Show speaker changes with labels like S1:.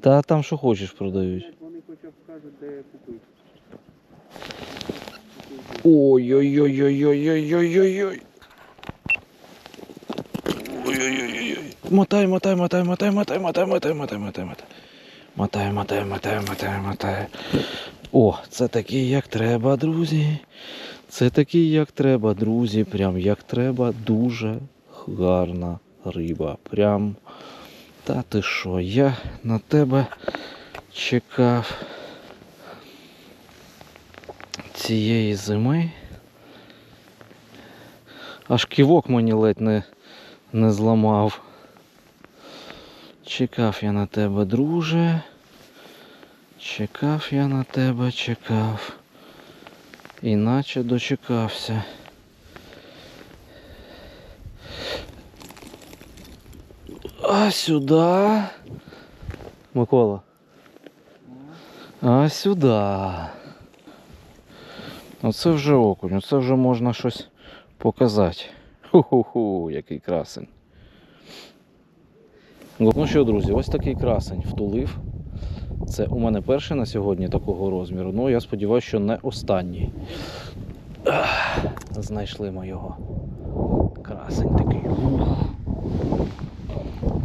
S1: Та там що хочеш продають.
S2: Вони хоча б скажуть, де купити.
S1: Ой-ой-ой-ой-ой-ой-ой-ой-ой. Ой-ой-ой-ой. Мотай, мотай, мотай, мотай, мотай, мотай, мотай, мотай, мотай, мотай. Мотай, мотай, мотай, мотай, мотай. О, це такий, як треба, друзі. Це такий, як треба, друзі. Прям як треба. Дуже гарна риба. Прям. Та ти що, я на тебе чекав цієї зими. Аж ківок мені ледь не, не зламав. Чекав я на тебе, друже. Чекав я на тебе, чекав. Іначе дочекався. А сюди. Микола. А сюди. Оце вже окунь, оце вже можна щось показати. Ху-ху-ху, який красень. Ну що, друзі, ось такий красень втулив. Це у мене перший на сьогодні такого розміру. Ну, я сподіваюся, що не останній. Знайшли ми його. Красень такий.